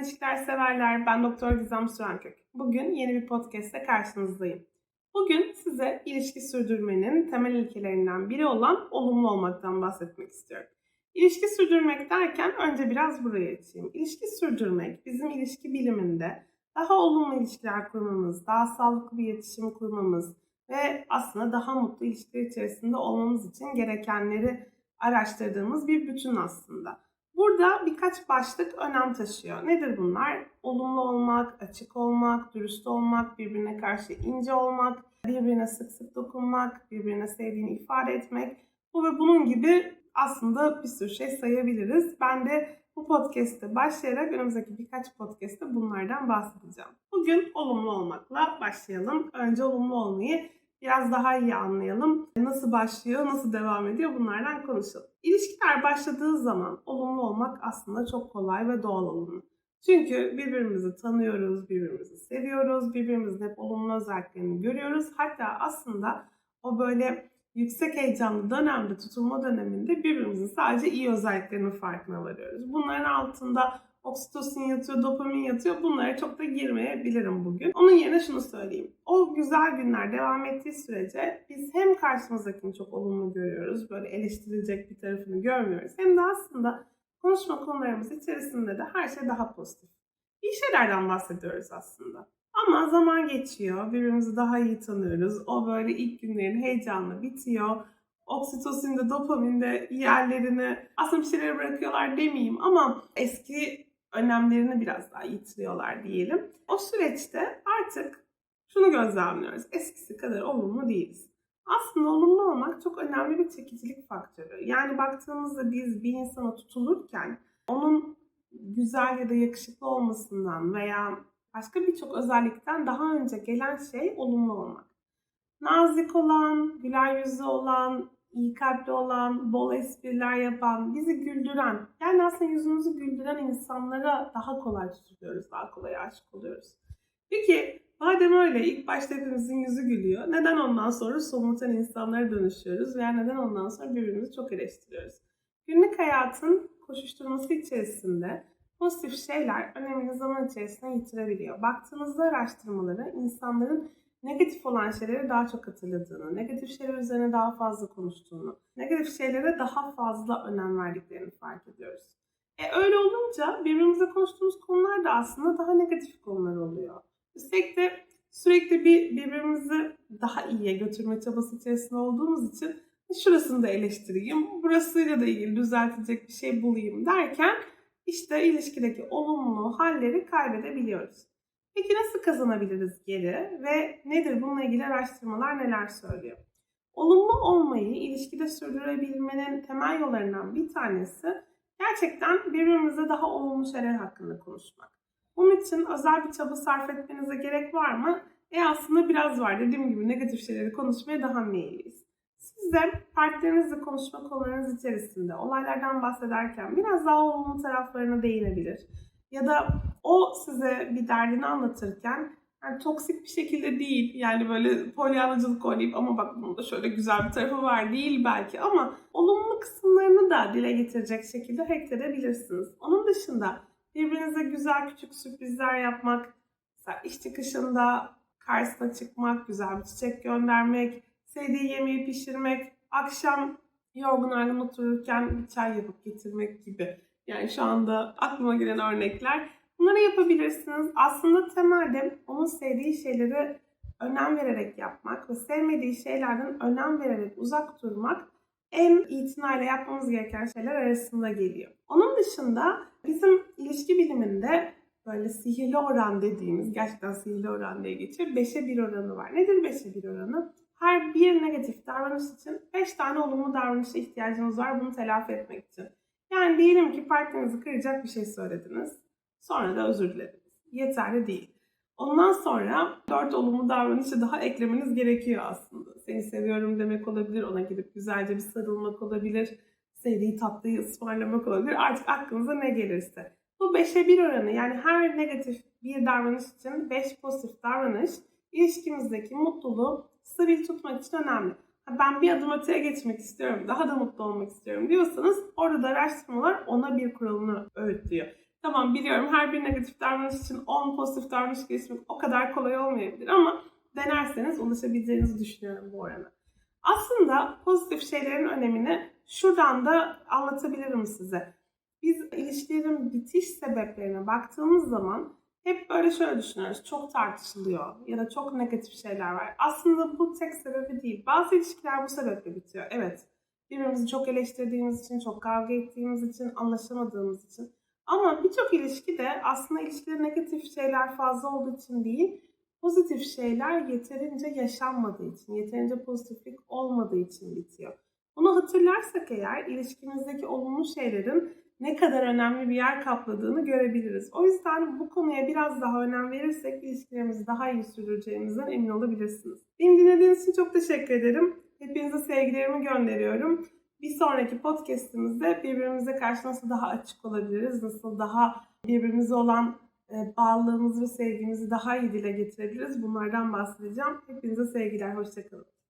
ilişkiler severler. Ben Doktor Gizem Sürenkök. Bugün yeni bir podcast'te karşınızdayım. Bugün size ilişki sürdürmenin temel ilkelerinden biri olan olumlu olmaktan bahsetmek istiyorum. İlişki sürdürmek derken önce biraz buraya açayım. İlişki sürdürmek bizim ilişki biliminde daha olumlu ilişkiler kurmamız, daha sağlıklı bir iletişim kurmamız ve aslında daha mutlu ilişkiler içerisinde olmamız için gerekenleri araştırdığımız bir bütün aslında. Burada birkaç başlık önem taşıyor. Nedir bunlar? Olumlu olmak, açık olmak, dürüst olmak, birbirine karşı ince olmak, birbirine sık sık dokunmak, birbirine sevdiğini ifade etmek. Bu ve bunun gibi aslında bir sürü şey sayabiliriz. Ben de bu podcast'te başlayarak önümüzdeki birkaç podcast'te bunlardan bahsedeceğim. Bugün olumlu olmakla başlayalım. Önce olumlu olmayı biraz daha iyi anlayalım. Nasıl başlıyor, nasıl devam ediyor bunlardan konuşalım. İlişkiler başladığı zaman olumlu olmak aslında çok kolay ve doğal olumlu. Çünkü birbirimizi tanıyoruz, birbirimizi seviyoruz, birbirimizin hep olumlu özelliklerini görüyoruz. Hatta aslında o böyle yüksek heyecanlı dönemde, tutulma döneminde birbirimizin sadece iyi özelliklerinin farkına varıyoruz. Bunların altında oksitosin yatıyor, dopamin yatıyor. Bunlara çok da girmeyebilirim bugün. Onun yerine şunu söyleyeyim. O güzel günler devam ettiği sürece biz hem karşımızdakini çok olumlu görüyoruz. Böyle eleştirilecek bir tarafını görmüyoruz. Hem de aslında konuşma konularımız içerisinde de her şey daha pozitif. İyi şeylerden bahsediyoruz aslında. Ama zaman geçiyor, birbirimizi daha iyi tanıyoruz. O böyle ilk günlerin heyecanla bitiyor. Oksitosin de dopamin de yerlerini aslında bir şeyleri bırakıyorlar demeyeyim ama eski önemlerini biraz daha yitiriyorlar diyelim. O süreçte artık şunu gözlemliyoruz. Eskisi kadar olumlu değiliz. Aslında olumlu olmak çok önemli bir çekicilik faktörü. Yani baktığımızda biz bir insana tutulurken onun güzel ya da yakışıklı olmasından veya başka birçok özellikten daha önce gelen şey olumlu olmak. Nazik olan, güler yüzlü olan, iyi kalpli olan, bol espriler yapan, bizi güldüren, yani aslında yüzümüzü güldüren insanlara daha kolay tutuluyoruz, daha kolay aşık oluyoruz. Peki madem öyle ilk başta hepimizin yüzü gülüyor, neden ondan sonra somurtan insanlara dönüşüyoruz veya neden ondan sonra birbirimizi çok eleştiriyoruz? Günlük hayatın koşuşturması içerisinde pozitif şeyler önemini zaman içerisinde yitirebiliyor. Baktığınızda araştırmalara insanların negatif olan şeyleri daha çok hatırladığını, negatif şeyler üzerine daha fazla konuştuğunu, negatif şeylere daha fazla önem verdiklerini fark ediyoruz. E öyle olunca birbirimizle konuştuğumuz konular da aslında daha negatif konular oluyor. Üstelik de sürekli bir birbirimizi daha iyiye götürme çabası içerisinde olduğumuz için şurasını da eleştireyim, burasıyla da ilgili düzeltecek bir şey bulayım derken işte ilişkideki olumlu halleri kaybedebiliyoruz. Peki nasıl kazanabiliriz geri ve nedir bununla ilgili araştırmalar neler söylüyor? Olumlu olmayı ilişkide sürdürebilmenin temel yollarından bir tanesi gerçekten birbirimizle daha olumlu şeyler hakkında konuşmak. Bunun için özel bir çaba sarf etmenize gerek var mı? E aslında biraz var. Dediğim gibi negatif şeyleri konuşmaya daha meyilliyiz. Siz de partnerinizle konuşma konularınız içerisinde olaylardan bahsederken biraz daha olumlu taraflarına değinebilir. Ya da o size bir derdini anlatırken yani toksik bir şekilde değil yani böyle polyanacılık oynayıp ama bak bunun da şöyle güzel bir tarafı var değil belki ama olumlu kısımlarını da dile getirecek şekilde edebilirsiniz. Onun dışında birbirinize güzel küçük sürprizler yapmak, mesela iş çıkışında karşısına çıkmak, güzel bir çiçek göndermek, sevdiği yemeği pişirmek, akşam yorgun argın otururken bir çay yapıp getirmek gibi. Yani şu anda aklıma gelen örnekler. Bunları yapabilirsiniz. Aslında temelde onun sevdiği şeyleri önem vererek yapmak ve sevmediği şeylerden önem vererek uzak durmak en itinayla yapmamız gereken şeyler arasında geliyor. Onun dışında bizim ilişki biliminde böyle sihirli oran dediğimiz, gerçekten sihirli oran diye geçiyor. 5'e 1 oranı var. Nedir 5'e 1 oranı? Her bir negatif davranış için 5 tane olumlu davranışa ihtiyacınız var bunu telafi etmek için. Yani diyelim ki partnerinizi kıracak bir şey söylediniz. Sonra da özür dilediniz. Yeterli değil. Ondan sonra dört olumlu davranışı daha eklemeniz gerekiyor aslında. Seni seviyorum demek olabilir, ona gidip güzelce bir sarılmak olabilir, sevdiği tatlıyı ısmarlamak olabilir. Artık aklınıza ne gelirse. Bu 5'e 1 oranı yani her negatif bir davranış için 5 pozitif davranış ilişkimizdeki mutluluğu stabil tutmak için önemli. Ben bir adım öteye geçmek istiyorum, daha da mutlu olmak istiyorum diyorsanız orada da araştırmalar ona bir kuralını öğütlüyor. Tamam biliyorum her bir negatif davranış için 10 pozitif davranış geliştirmek o kadar kolay olmayabilir ama denerseniz ulaşabileceğinizi düşünüyorum bu orana. Aslında pozitif şeylerin önemini şuradan da anlatabilirim size. Biz ilişkilerin bitiş sebeplerine baktığımız zaman hep böyle şöyle düşünüyoruz. Çok tartışılıyor ya da çok negatif şeyler var. Aslında bu tek sebebi değil. Bazı ilişkiler bu sebeple bitiyor. Evet. Birbirimizi çok eleştirdiğimiz için, çok kavga ettiğimiz için, anlaşamadığımız için. Ama birçok ilişki de aslında ilişkide negatif şeyler fazla olduğu için değil, pozitif şeyler yeterince yaşanmadığı için, yeterince pozitiflik olmadığı için bitiyor. Bunu hatırlarsak eğer ilişkimizdeki olumlu şeylerin ne kadar önemli bir yer kapladığını görebiliriz. O yüzden bu konuya biraz daha önem verirsek ilişkilerimizi daha iyi sürdüreceğimizden emin olabilirsiniz. Beni dinlediğiniz için çok teşekkür ederim. Hepinize sevgilerimi gönderiyorum. Bir sonraki podcastimizde birbirimize karşı nasıl daha açık olabiliriz, nasıl daha birbirimize olan e, bağlılığımızı ve sevgimizi daha iyi dile getirebiliriz. Bunlardan bahsedeceğim. Hepinize sevgiler, hoşçakalın.